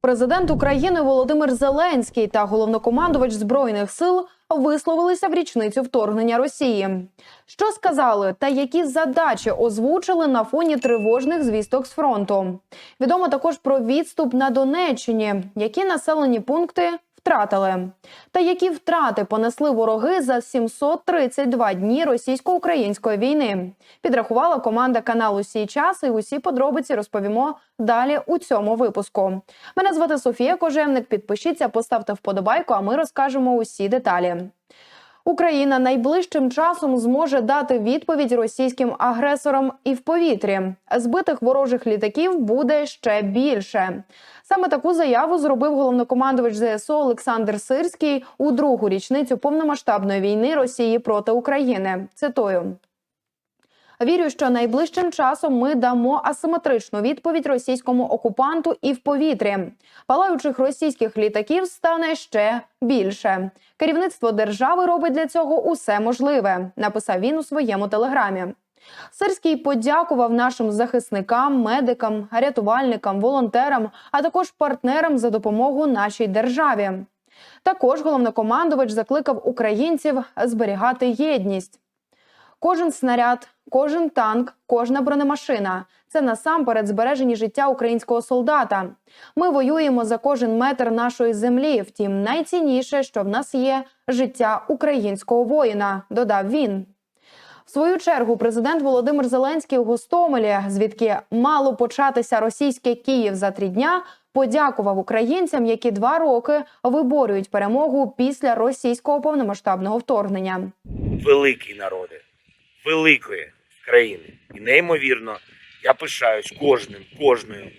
Президент України Володимир Зеленський та головнокомандувач збройних сил висловилися в річницю вторгнення Росії. Що сказали та які задачі озвучили на фоні тривожних звісток з фронту? Відомо також про відступ на Донеччині, які населені пункти втратили, та які втрати понесли вороги за 732 дні російсько-української війни. Підрахувала команда каналу Сій час і усі подробиці розповімо далі у цьому випуску. Мене звати Софія Кожевник. Підпишіться, поставте вподобайку, а ми розкажемо усі деталі. Україна найближчим часом зможе дати відповідь російським агресорам і в повітрі. Збитих ворожих літаків буде ще більше. Саме таку заяву зробив головнокомандувач ЗСУ Олександр Сирський у другу річницю повномасштабної війни Росії проти України. Цитую. Вірю, що найближчим часом ми дамо асиметричну відповідь російському окупанту і в повітрі. Палаючих російських літаків стане ще більше. Керівництво держави робить для цього усе можливе, написав він у своєму телеграмі. Сирський подякував нашим захисникам, медикам, рятувальникам, волонтерам, а також партнерам за допомогу нашій державі. Також головнокомандувач закликав українців зберігати єдність. Кожен снаряд, кожен танк, кожна бронемашина це насамперед збережені життя українського солдата. Ми воюємо за кожен метр нашої землі. Втім, найцінніше, що в нас є життя українського воїна, додав він. В свою чергу президент Володимир Зеленський у Гостомелі, звідки мало початися російське Київ за три дня, подякував українцям, які два роки виборюють перемогу після російського повномасштабного вторгнення. великий народи, великої країни. І неймовірно, я пишаюсь кожним, кожною.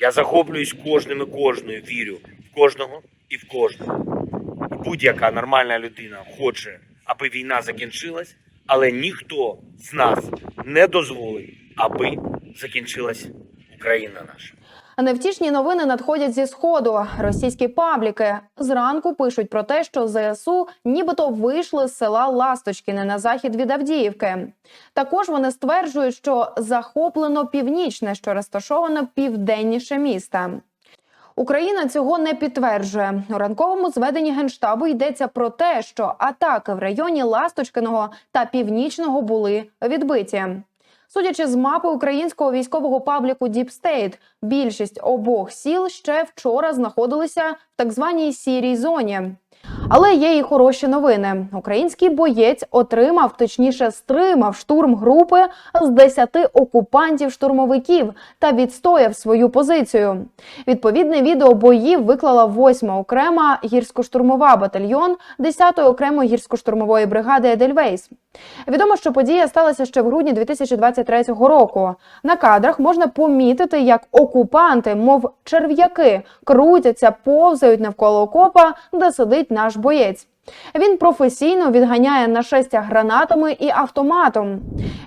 Я захоплююсь кожним і кожною, вірю в кожного і в кожного. Будь-яка нормальна людина хоче, аби війна закінчилась, але ніхто з нас не дозволить, аби закінчилась Україна наша. Невтішні новини надходять зі сходу. Російські пабліки зранку пишуть про те, що ЗСУ нібито вийшли з села Ласточкіне на захід від Авдіївки. Також вони стверджують, що захоплено північне, що розташоване південніше міста. Україна цього не підтверджує. У ранковому зведенні генштабу йдеться про те, що атаки в районі Ласточкиного та Північного були відбиті. Судячи з мапи українського військового пабліку State, більшість обох сіл ще вчора знаходилися в так званій сірій зоні. Але є і хороші новини. Український боєць отримав, точніше, стримав штурм групи з 10 окупантів-штурмовиків та відстояв свою позицію. Відповідне відео боїв виклала 8-ма окрема гірсько-штурмова батальйон 10-ї окремої гірсько-штурмової бригади Едельвейс. Відомо, що подія сталася ще в грудні 2023 року. На кадрах можна помітити, як окупанти, мов черв'яки, крутяться, повзають навколо окопа, де сидить наш боєць. Він професійно відганяє нашестя гранатами і автоматом.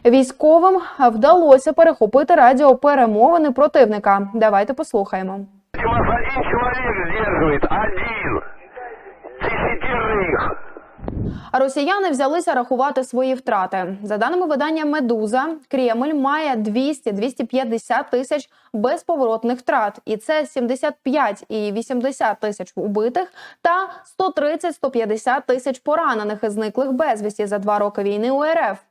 Військовим вдалося перехопити радіоперемовини противника. Давайте послухаємо. Один человек сдерживает, один. Десятерых. А росіяни взялися рахувати свої втрати. За даними видання Медуза, Кремль має 200-250 тисяч безповоротних втрат, і це 75 і 80 тисяч убитих та 130-150 тисяч поранених і зниклих безвісті за два роки війни у РФ.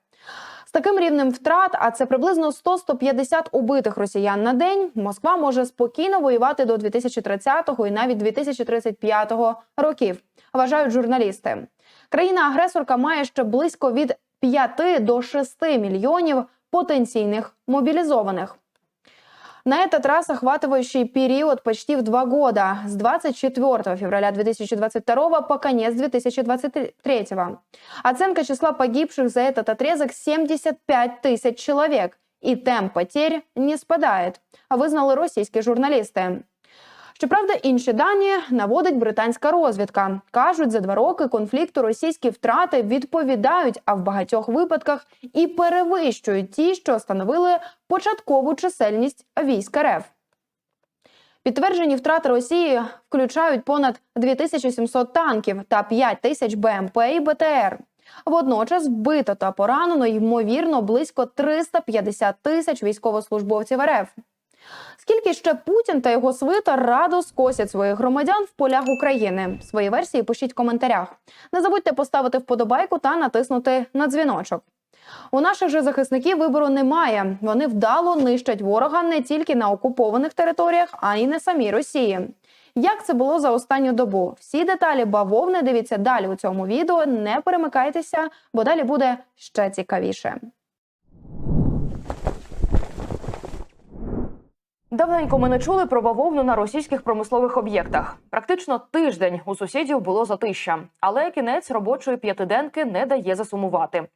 З таким рівнем втрат, а це приблизно 100-150 убитих росіян на день, Москва може спокійно воювати до 2030 і навіть 2035 років, вважають журналісти. Країна-агресорка має ще близько від 5 до 6 мільйонів потенційних мобилизованных. На этот раз охватывающий период почти в два года, с 24 февраля 2022 по конец 2023. Оценка числа погибших за этот отрезок 75 тысяч человек. И темп потерь не спадает, визнали російські журналісти. Щоправда, інші дані наводить британська розвідка. кажуть, за два роки конфлікту російські втрати відповідають, а в багатьох випадках і перевищують ті, що становили початкову чисельність військ РФ. Підтверджені втрати Росії включають понад 2700 танків та 5 тисяч БМП і БТР. Водночас вбито та поранено ймовірно близько 350 тисяч військовослужбовців РФ. Скільки ще Путін та його свита радо скосять своїх громадян в полях України? Свої версії пишіть в коментарях. Не забудьте поставити вподобайку та натиснути на дзвіночок. У наших же захисників вибору немає. Вони вдало нищать ворога не тільки на окупованих територіях, а й на самій Росії. Як це було за останню добу? Всі деталі бавовни дивіться далі у цьому відео. Не перемикайтеся, бо далі буде ще цікавіше. Давненько ми не чули про бавовну на російських промислових об'єктах. Практично тиждень у сусідів було затища, але кінець робочої п'ятиденки не дає засумувати.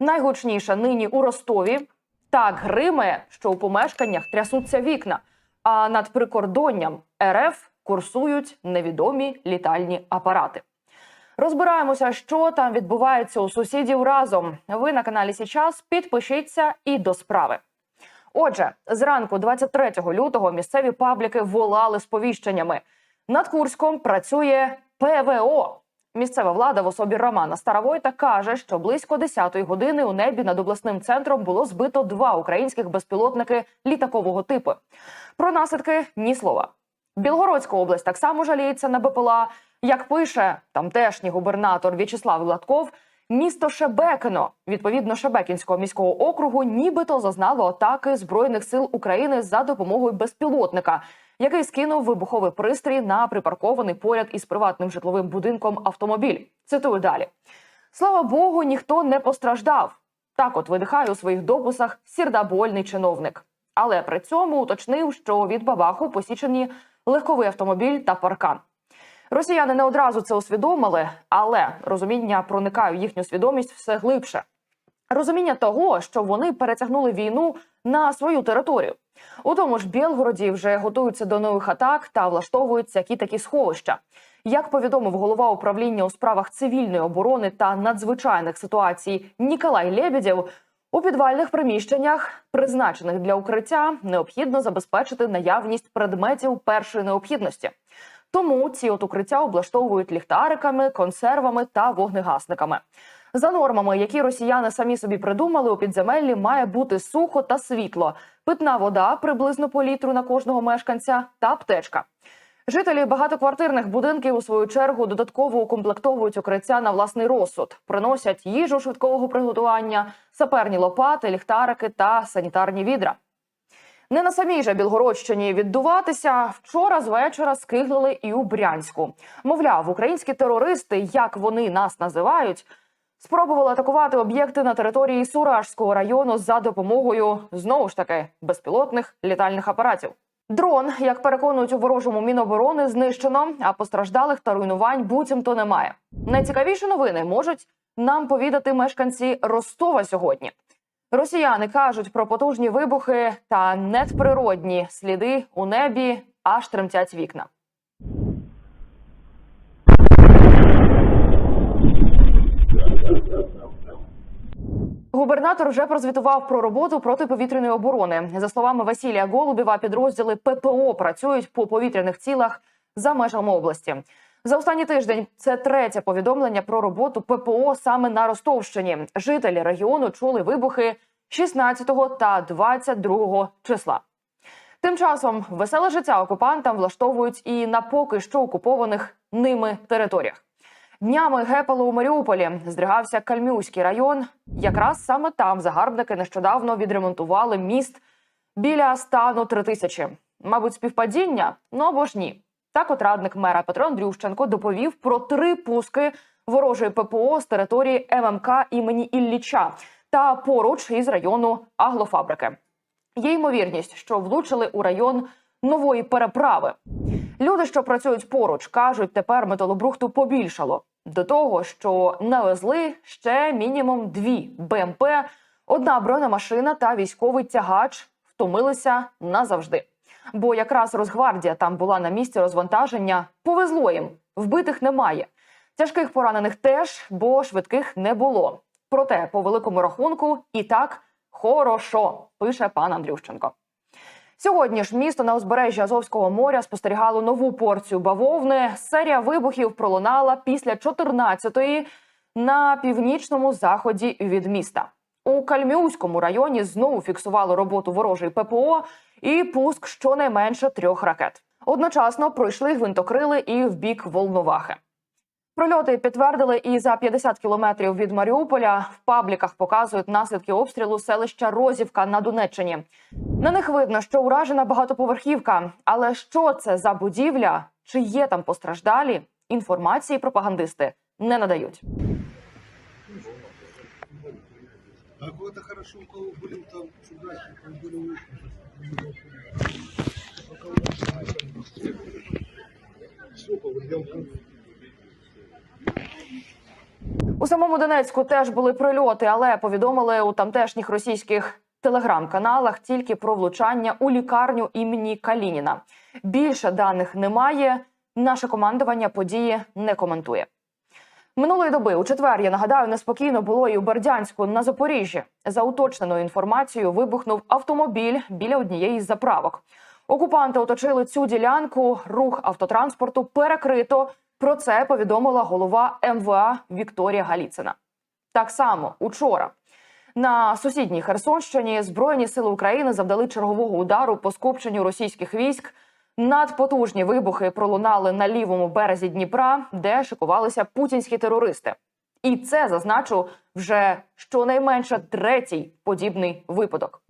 Найгучніше нині у Ростові так гримає, що у помешканнях трясуться вікна, а над прикордонням РФ курсують невідомі літальні апарати. Розбираємося, що там відбувається у сусідів разом. Ви на каналі Січас. Підпишіться і до справи. Отже, зранку 23 лютого місцеві пабліки волали сповіщеннями. Над Курськом працює ПВО. Місцева влада в особі Романа Старовойта каже, що близько 10-ї години у небі над обласним центром було збито два українських безпілотники літакового типу. Про наслідки ні слова. Білгородська область так само жаліється на БПЛА. Як пише тамтешній губернатор В'ячеслав Гладков, місто Шебекино, відповідно Шебекінського міського округу, нібито зазнало атаки збройних сил України за допомогою безпілотника, який скинув вибуховий пристрій на припаркований поряд із приватним житловим будинком автомобіль. Цитую далі: слава Богу, ніхто не постраждав. Так, от видихає у своїх дописах сірдабольний чиновник. Але при цьому уточнив, що від бабаху посічені легковий автомобіль та паркан. Росіяни не одразу це усвідомили, але розуміння проникає в їхню свідомість все глибше. Розуміння того, що вони перетягнули війну на свою територію. У тому ж Білгороді вже готуються до нових атак та влаштовують які такі сховища. Як повідомив голова управління у справах цивільної оборони та надзвичайних ситуацій Ніколай Лебедєв, у підвальних приміщеннях, призначених для укриття, необхідно забезпечити наявність предметів першої необхідності. Тому ці от укриття облаштовують ліхтариками, консервами та вогнегасниками. За нормами, які росіяни самі собі придумали, у підземеллі має бути сухо та світло, питна вода приблизно по літру на кожного мешканця та аптечка. Жителі багатоквартирних будинків у свою чергу додатково укомплектовують укриття на власний розсуд, приносять їжу швидкого приготування, саперні лопати, ліхтарики та санітарні відра. Не на самій же Білгородщині віддуватися вчора з вечора скиглили і у Брянську. Мовляв, українські терористи, як вони нас називають, спробували атакувати об'єкти на території Суражського району за допомогою знову ж таки безпілотних літальних апаратів. Дрон, як переконують у ворожому міноборони, знищено, а постраждалих та руйнувань буцімто немає. Найцікавіші новини можуть нам повідати мешканці Ростова сьогодні. Росіяни кажуть про потужні вибухи та надприродні сліди у небі, аж тремтять вікна. Губернатор вже прозвітував про роботу протиповітряної оборони. За словами Василія Голубєва, підрозділи ППО працюють по повітряних цілах за межами області. За останній тиждень це третє повідомлення про роботу ППО саме на Ростовщині. Жителі регіону чули вибухи 16 та 22 числа. Тим часом веселе життя окупантам влаштовують і на поки що окупованих ними територіях. Днями гепало у Маріуполі, здригався Кальмюський район. Якраз саме там загарбники нещодавно відремонтували міст біля стану 3000. Мабуть, співпадіння? Ну або ж ні. Так от радник мера Петро Андрющенко доповів про три пуски ворожої ППО з території ММК імені Ілліча та поруч із району Аглофабрики. Є ймовірність, що влучили у район нової переправи. Люди, що працюють поруч, кажуть, тепер металобрухту побільшало. До того, що навезли ще мінімум дві БМП, одна бронемашина та військовий тягач втомилися назавжди. Бо якраз Росгвардія там була на місці розвантаження. Повезло їм, вбитих немає. Тяжких поранених теж, бо швидких не було. Проте, по великому рахунку, і так хорошо, пише пан Андрющенко. Сьогодні ж місто на узбережжі Азовського моря спостерігало нову порцію бавовни. Серія вибухів пролунала після 14-ї на північному заході від міста. У Кальміуському районі знову фіксували роботу ворожої ППО, і пуск щонайменше трьох ракет. Одночасно пройшли гвинтокрили і в бік Волновахи. Прольоти підтвердили і за 50 кілометрів від Маріуполя в пабліках показують наслідки обстрілу селища Розівка на Донеччині. На них видно, що уражена багатоповерхівка. Але що це за будівля? Чи є там постраждалі? Інформації пропагандисти не надають. А это хорошо, у кого были там чудаки, там были у самому Донецьку теж були прильоти, але повідомили у тамтешніх російських телеграм-каналах тільки про влучання у лікарню імені Калініна. Більше даних немає. Наше командування події не коментує. Минулої доби у четвер я нагадаю неспокійно було і у Бердянську на Запоріжжі. За уточненою інформацією вибухнув автомобіль біля однієї з заправок. Окупанти оточили цю ділянку. Рух автотранспорту перекрито. Про це повідомила голова МВА Вікторія Галіцина. Так само учора на сусідній Херсонщині Збройні сили України завдали чергового удару по скупченню російських військ. Надпотужні вибухи пролунали на лівому березі Дніпра, де шикувалися путінські терористи. І це зазначу вже щонайменше третій подібний випадок.